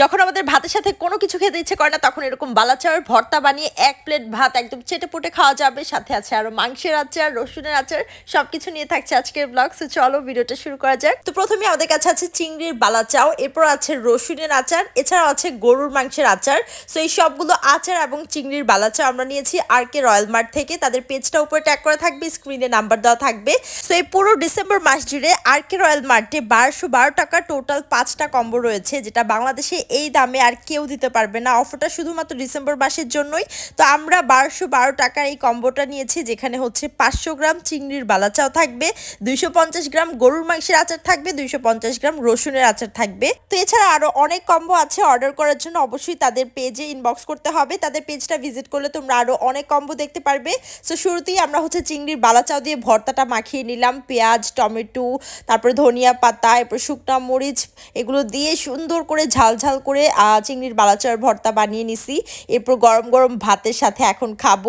যখন আমাদের ভাতের সাথে কোনো কিছু খেতে ইচ্ছে করে না, তখন এরকম বালাচার, ভর্তা বানিয়ে এক প্লেট ভাত একদম চেটে পুটে খাওয়া যাবে। সাথে আছে আরও মাংসের আচার, রসুনের আচার সব কিছু নিয়ে থাকছে আজকের ব্লগ সো চলো ভিডিওটা শুরু করা যাক। তো প্রথমে আমাদের কাছে আছে চিংড়ির বালাচাও, এরপর আছে রসুনের আচার, এছাড়াও আছে গরুর মাংসের আচার। সো এই সবগুলো আচার এবং চিংড়ির বালাচাও আমরা নিয়েছি আর কে রয়্যাল মার্ট থেকে। তাদের পেজটা উপরে ট্যাগ করা থাকবে স্ক্রিনে নাম্বার দেওয়া থাকবে। সো এই পুরো ডিসেম্বর মাস জুড়ে আর কে রয়্যাল মার্টে বারোশো বারো টাকা টোটাল পাঁচটা কম্বো রয়েছে, যেটা বাংলাদেশে এই দামে আর কেউ দিতে পারবে না। অফারটা শুধুমাত্র ডিসেম্বর মাসের জন্যই। তো আমরা বারোশো বারো টাকার এই কম্বোটা নিয়েছি, যেখানে হচ্ছে পাঁচশো গ্রাম চিংড়ির বালাচাও থাকবে, দুইশো পঞ্চাশ গ্রাম গরুর মাংসের আচার থাকবে, দুইশো পঞ্চাশ গ্রাম রসুনের আচার থাকবে। তো এছাড়া আরও অনেক কম্বো আছে অর্ডার করার জন্য। অবশ্যই তাদের পেজে ইনবক্স করতে হবে। তাদের পেজটা ভিজিট করলে তোমরা আরও অনেক কম্বো দেখতে পারবে। সো শুরুতেই আমরা হচ্ছে চিংড়ির বালাচাও দিয়ে ভর্তাটা মাখিয়ে নিলাম। পেঁয়াজ, টমেটো, তারপরে ধনিয়া পাতা, এরপর শুকনা মরিচ, এগুলো দিয়ে সুন্দর করে ঝাল ঝাল করে চিংড়ির বালাচার ভর্তা বানিয়ে নিছি। এরপর গরম গরম ভাতের সাথে এখন খাব।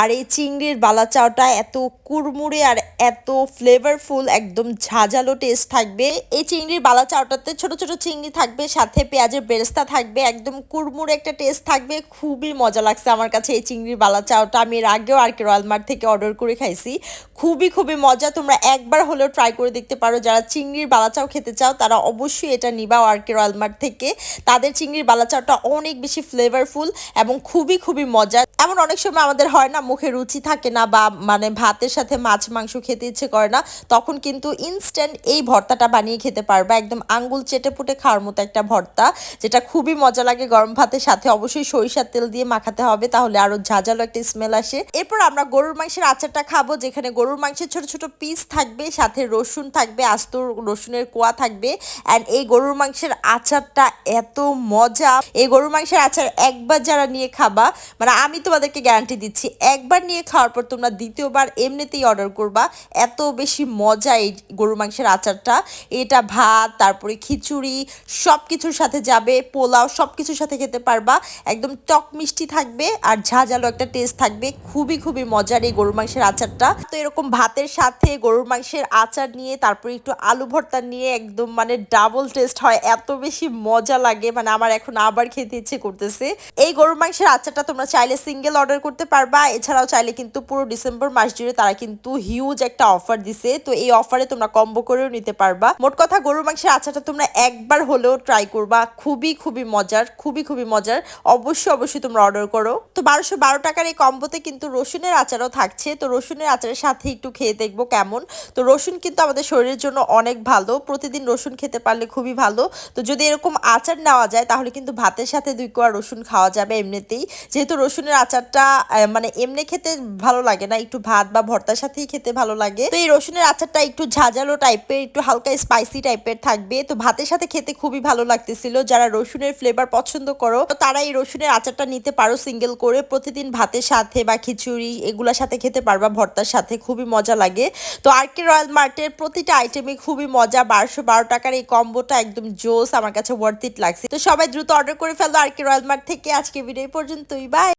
আর এই চিংড়ির বালাচাওটা এত কুড়মুড়ে আর এত ফ্লেভারফুল একদম ঝাঁঝালো টেস্ট থাকবে। এই চিংড়ির বালাচাওটাতে ছোট ছোট চিংড়ি থাকবে, সাথে পেঁয়াজের বেরেস্তা থাকবে, একদম কুড়মুড়ে একটা টেস্ট থাকবে। খুবই মজা লাগছে আমার কাছে এই চিংড়ির বালাচাওটা। আমি এর আগেও আর কি রয়্যাল মার্ট থেকে অর্ডার করে খাইছি। খুবই খুবই মজা। তোমরা একবার হলেও ট্রাই করে দেখতে পারো। যারা চিংড়ির বালাচাও খেতে চাও, তারা অবশ্যই এটা নিবাও আর কি রয়্যাল মার্ট থেকে। তাদের চিংড়ির বালাচাওটা অনেক বেশি ফ্লেভারফুল এবং খুবই খুবই মজা এমন অনেক সময় আমাদের হয় না, মুখে রুচি থাকে না বা মানে ভাতের সাথে মাছ, মাংস খেতে ইচ্ছে করে না, তখন কিন্তু ইনস্ট্যান্ট এই ভর্তাটা বানিয়ে খেতে পারবা। একদম আঙ্গুল চেটে পুটে খাওয়ার মতো একটা ভর্তা, যেটা খুবই মজা লাগে গরম ভাতের সাথে। অবশ্যই সরিষার তেল দিয়ে মাখাতে হবে, তাহলে আরও ঝাঁঝালো একটা স্মেল আসে। এরপর আমরা গরুর মাংসের আচারটা খাব, যেখানে গরুর মাংসের ছোট ছোট পিস থাকবে, সাথে রসুন থাকবে, আস্ত রসুনের কোয়া থাকবে। অ্যান্ড এই গরুর মাংসের আচারটা এত মজা। এই গরুর মাংসের আচার একবার যারা নিয়ে খাবা মানে আমি তোমাদেরকে গ্যারান্টি দিচ্ছি, একবার নিয়ে খাওয়ার পর তোমরা দ্বিতীয়বার এমনিতেই অর্ডার করবা। এত বেশি মজা এই গরুর মাংসের আচারটা। এটা ভাত, তারপরে খিচুড়ি সব কিছুর সাথে যাবে, পোলাও সব কিছুর সাথে খেতে পারবা। একদম টক মিষ্টি থাকবে আর ঝাঁঝালো একটা টেস্ট থাকবে। খুবই খুবই মজার এই গরুর মাংসের আচারটা। তো এরকম ভাতের সাথে গরুর মাংসের আচার নিয়ে, তারপরে একটু আলু ভর্তা নিয়ে, একদম মানে ডাবল টেস্ট হয়। এত বেশি মজা লাগে। মানে আমার এখন আবার খেতে ইচ্ছে করতেছে। এই গরুর মাংসের আচারটা তোমরা চাইলে সিঙ্গেল অর্ডার করতে পারবা। এছাড়াও চাইলে কিন্তু পুরো ডিসেম্বর মাস জুড়ে তারা কিন্তু হিউজ একটা অফার দিছে। তো এই অফারে তোমরা কম্বো করেও নিতে পারবা। মোট কথা গরুর মাংসের আচারটা তোমরা একবার হলেও ট্রাই করবা। খুবই খুবই মজার, খুবই খুবই মজার। অবশ্যই অবশ্যই তোমরা অর্ডার করো। তো বারোশো বারো টাকার এই কম্বোতে কিন্তু রসুনের আচারও থাকছে। তো রসুনের আচারের সাথে একটু খেয়ে দেখব কেমন। তো রসুন কিন্তু আমাদের শরীরের জন্য অনেক ভালো। প্রতিদিন রসুন খেতে পারলে খুবই ভালো। তো যদি এরকম আচার নেওয়া যায়, তাহলে কিন্তু ভাতের সাথে দুই কোয়া রসুন খাওয়া যাবে এমনিতেই। যেহেতু রসুনের আচারটা মানে এমনি খেতে ভালো লাগে না, একটু ভাত বা ভর্তার সাথেই খেতে ভালো লাগে। তো এই রসুনের আচারটা একটু ঝাঁঝালো টাইপের, একটু হালকা স্পাইসি টাইপের থাকবে। তো ভাতের সাথে খেতে খুবই ভালো লাগতেছিল। যারা রসুনের ফ্লেভার পছন্দ করো, তো তারা এই রসুনের আচারটা নিতে পারো সিঙ্গেল করে। প্রতিদিন ভাতের সাথে বা খিচুড়ি, এগুলোর সাথে খেতে পারবা, ভর্তার সাথে খুবই মজা লাগে। তো আর কে রয়্যাল মার্টের প্রতিটা আইটেমই খুবই মজা। বারোশো বারো টাকার এই কম্বোটা একদম জোস, আমার কাছে ওয়ার্থ ইট লাগছে। তো সবাই দ্রুত অর্ডার করে ফেলো। আর কি রয়্যাল মার্ট থেকে আজকে ভিডিও পর্যন্তই। বাই